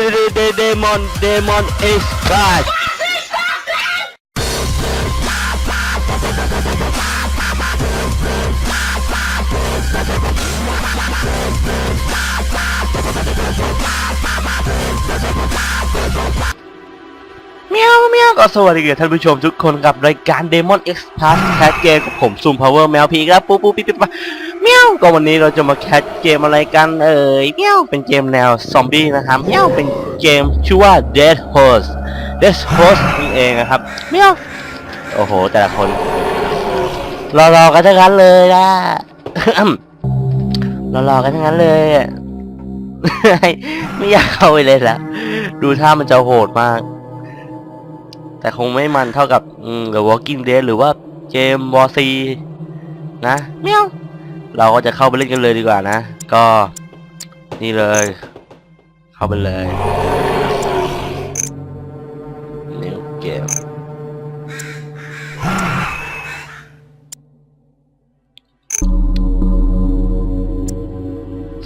เดเดเดเดมอนเดมอนเอ็กซ์คลาสเมียวเมียวก็สวัสดีท่านผู้ชมทุกคนกับรายการ Demon X Plus แคสเกมกับผมซูมพาวเวอร์แมวพีครับปูปูปิ๊บปิ๊บปิ๊บ มียวก็วันนี้เราจะมาแคสเกมอะไรกันเอ่ยเมียวเป็นเกมแนวซอมบี้นะครับเมียวเป็นเกมชื่อว่า Dead Horse Dead Horse นี่เองนะครับเมียวโอ้โห แต่ละคนรอๆกันทั้งนั้นเลยนะรอๆกันทั้งนั้นเลยอะไม่อยากเข้าไปเลยละดูท่ามันจะโหดมาก แต่คงไม่มันเท่ากับอืม The Walking Dead หรือว่าเกม War C นะเมียว เราก็จะเข้าไปเล่นกันเลยดีกว่านะ ก็นี่เลย เข้าไปเลย New Game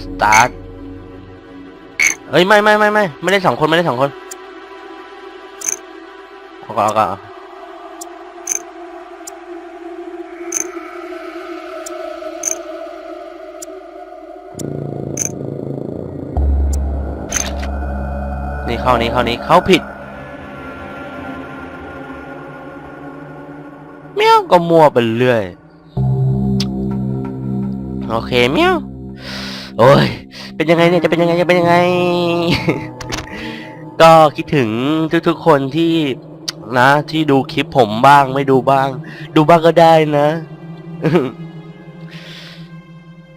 สตาร์ทเอ้ย ไม่ไม่ไม่ไม่ไม่ได้สองคน ไม่ได้สองคนเอาก่อนเอาก่อน นี่เข้านี้เข้านี้เข้าผิดเมี้ยวก็มัวไปเรื่อยโอเคเมี้ยวโอ้ยเป็นยังไงเนี่ยจะเป็นยังไงจะเป็นยังไง ก็คิดถึงทุกๆคนที่นะ ที่ดูคลิปผมบ้างไม่ดูบ้าง ดูบ้างก็ได้นะ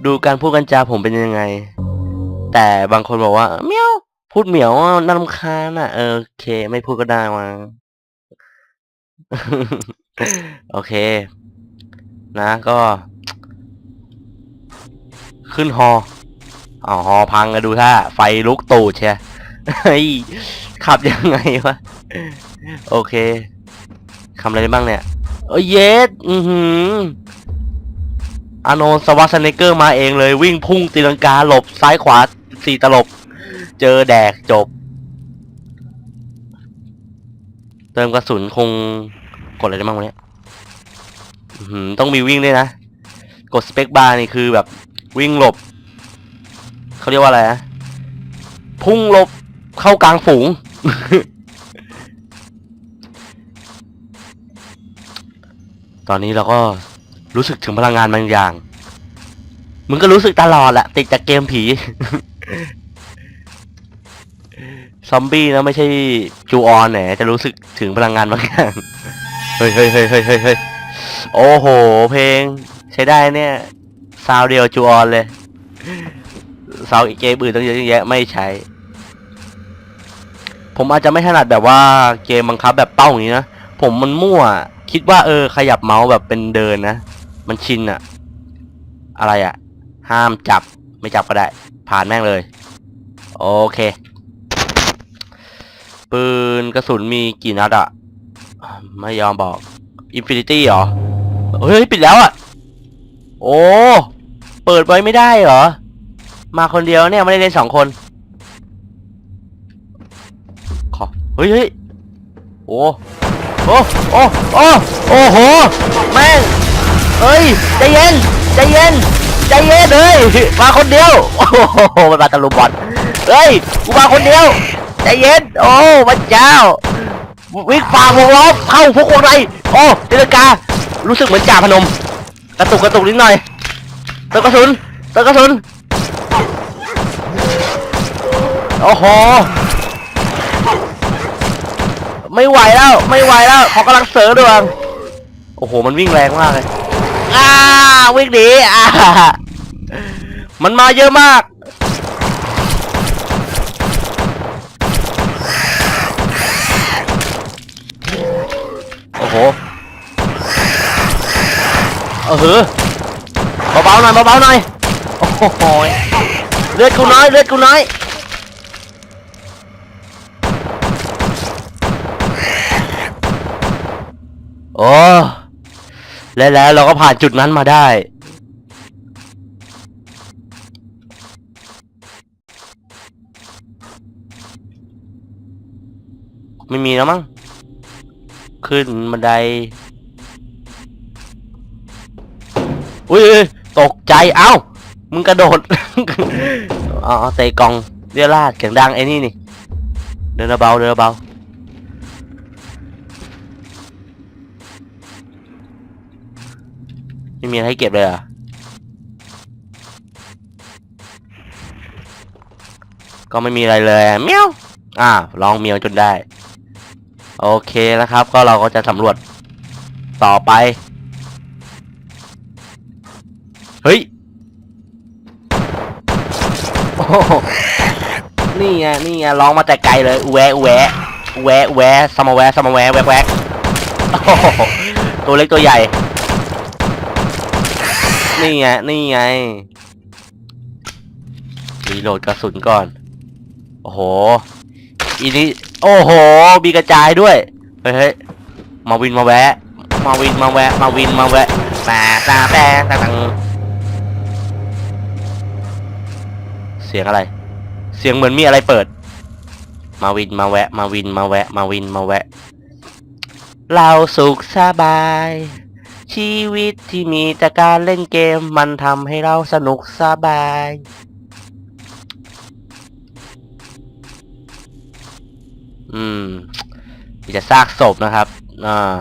ดูการพูดกันจาผมเป็นยังไง แต่บางคนบอกว่าเมียว พูดเหมียวอะน่ารำคาญอะ เออโอเค ไม่พูดก็ได้มาโอเค นะก็ ขึ้นฮออ๋อฮอพังกันดูท่าไฟลุกตูดเชียขับยังไงวะ โอเคทำอะไรได้บ้างเนี่ยเอ้ยเยสอือหืออโนสวัสเนเกอร์มาเองเลย วิ่งพุ่งตีลังกาหลบซ้ายขวาสี่ตลบ เจอแดกจบ เติมกระสุนคงกดอะไรได้บ้างวะเนี่ยต้องมีวิ่งด้วยนะ กดสเปคบาร์นี่คือแบบวิ่งหลบ เขาเรียกว่าอะไรนะพุ่งหลบเข้ากลางฝูง ตอนนี้เราก็รู้สึกถึงพลังงานบางอย่าง มึงก็รู้สึกตลอดแหละติดจากเกมผี ซอมบี้นะไม่ใช่จูออนแหนจะรู้สึกถึงพลังงานบางอย่างเฮ้ยเฮ้ยเฮ้ยเฮ้ยเฮ้ยเฮ้ยโอ้โห เพลง ใช้ได้เนี่ยซาวเดียวจูออนเลยซาวอีกเกมอื่นตั้งเยอะแยะไม่ใช้ ผมอาจจะไม่ถนัดแบบว่าเกมบังคับแบบเป้าอย่างนี้นะ ผมมันมั่ว คิดว่าเออขยับเมาส์แบบเป็นเดินนะ มันชินอะอะไรอะห้ามจับไม่จับก็ได้ ผ่านแม่งเลย โอเค ปืนกระสุนมีกี่นัดอะไม่ยอมบอกอินฟินิตี้เหรอ เฮ้ย ปิดแล้วอะโอ้ เปิดไว้ไม่ได้เหรอ มาคนเดียวเนี่ย ไม่ได้เล่นสองคน ขอ เฮ้ยเฮ้ยโอ้โอ้ โอ้ โอ้ โอ้โห แม่ง เฮ้ย ใจเย็น ใจเย็น ใจเย็นเลย มาคนเดียว โอ้โหมันมาตะลุมบอล เฮ้ย กูมาคนเดียว ใจเย็น โอ้พระเจ้า วิ่งฝ่าวงล้อมเข้าพวกวงในโอ้เดลกา รู้สึกเหมือนจ่าพนม กระตุกกระตุกนิดหน่อยเติมกระสุนเติมกระสุน โอ้โห ไม่ไหวแล้ว ไม่ไหวแล้วเขากำลังเสือดวยโอ้โห มันวิ่งแรงมากเลย อ้า วิ่งหนี อ่า มันมาเยอะมาก โอ้โห เออหือเบาๆหน่อยเบาๆหน่อยโอ้โหเลือดกูน้อยเลือดกูน้อยโอ้และแล้วเราก็ผ่านจุดนั้นมาได้ไม่มีแล้วมั้ง ขึ้นบันไดอุ้ยตกใจ เอ้า มึงกระโดดอ๋อเตะกล่องเรียราดเสียงดังไอ้นี่นี่ เดินเบาเดินเบาไม่มีอะไรให้เก็บเลยอะก็ไม่มีอะไรเลยเมียวอ่าลองเมียวจนได้ โอเคนะครับ ก็เราก็จะสำรวจต่อไป เฮ้ย โอ้โหนี่ไงนี่ไงร้องมาแต่ไกลเลยอูแวะอูแวะอูแวะอูแวะสมาแวะสมแวะแวกแวกโอ้โหตัวเล็กตัวใหญ่ นี่ไงนี่ไงรีโหลดกระสุนก่อน โอ้โหอีนี้ โอ้โหมีกระจายด้วยเฮ้ยมาวินมาแวะ มาวินมาแวะ มาวินมาแวะแปะตาแปะตาตังเสียงอะไร เสียงเหมือนมีอะไรเปิด มาวินมาแวะ มาวินมาแวะ มาวินมาแวะ เราสุขสบาย ชีวิตที่มีแต่การเล่นเกมมันทำให้เราสนุกสบาย อืม มีแต่ซากศพนะครับ อ่า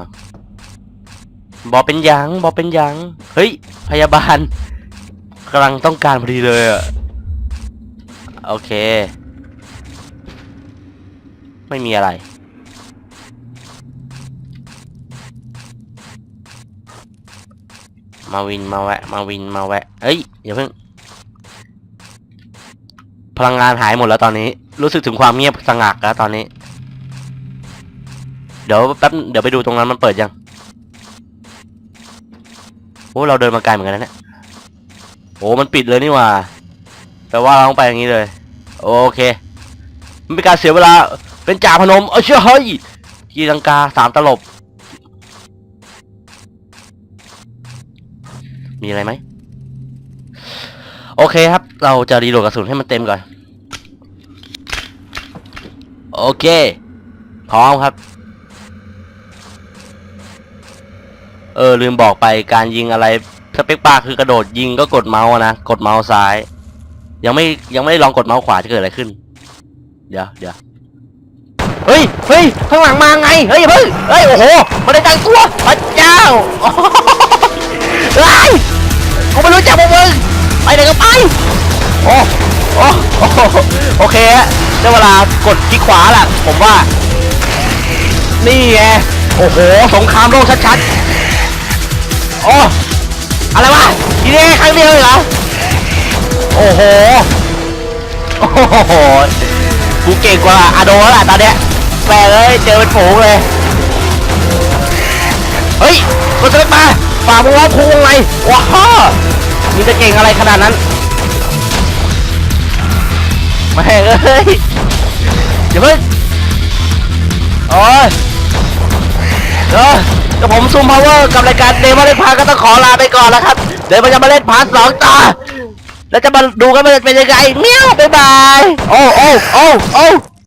บอเป็นยังบอเป็นยัง เฮ้ย พยาบาลกำลังต้องการพอดีเลยอะโอเค ไม่มีอะไร มาวินมาแวะ มาวินมาแวะ เอ้ยอย่าเพิ่ง พลังงานหายหมดแล้วตอนนี้ รู้สึกถึงความเงียบสงักแล้วตอนนี้ เดี๋ยวแป๊บเดี๋ยวไปดูตรงนั้นมันเปิดยังโอ้เราเดินมาไกลเหมือนกันนะเนี่ยโอ้มันปิดเลยนี่ว่าแปลว่าเราต้องไปอย่างนี้เลย โอเค มันเป็นการเสียเวลาเป็นจ่าพนมเออเชื่อเฮ้ยกีลังกาสามตลบ มีอะไรไหมโอเคครับ เราจะรีโหลดกระสุนให้มันเต็มก่อน โอเค พร้อมครับ เออลืมบอกไปการยิงอะไรสเปคปาคือกระโดดยิงก็กดเมาส์นะกดเมาส์ซ้าย ยังไม่ยังไม่ได้ลองกดเมาส์ขวาจะเกิดอะไรขึ้น เดี๋ยวเดี๋ยวเฮ้ยเฮ้ยข้างหลังมาไงเฮ้ยเพิ่งเฮ้ยโอ้โหไม่ได้ตั้งตัวพระเจ้าโอ้โหเฮ้ยกูไม่รู้จักพวกมึงไปไหนก็ไปโอ้โอ้โอ้โอเคฮะได้เวลากดที่ขวาแหละผมว่า นี่ไงโอ้โหสงครามโลกชัดๆ โอ้ อะไรวะทีนี้ครั้งเดียวเหรอ โอ้โห โอ้โห กูเก่งกว่าอาโดแล้วล่ะตอนเนี้ยแปลเลยเจอเป็นฝูงเลย เฮ้ยกดสเปคมาฝ่ามือว่าพุงไงว้าวมึงจะเก่งอะไรขนาดนั้นแม่เอ้ยอย่าเพิ่งโอ้ยเดี๋ย กับผมซูมพาวเวอร์กับรายการเดมอนเล่นพาร์ทก็ต้องขอลาไปก่อนแล้วครับ เดี๋ยวมันจะมาเล่นพาร์ทสองต่อ แล้วจะมาดูกันว่าจะเป็นยังไงเมียวบ๊ายบาย โอ้โอ้โอ้โอ้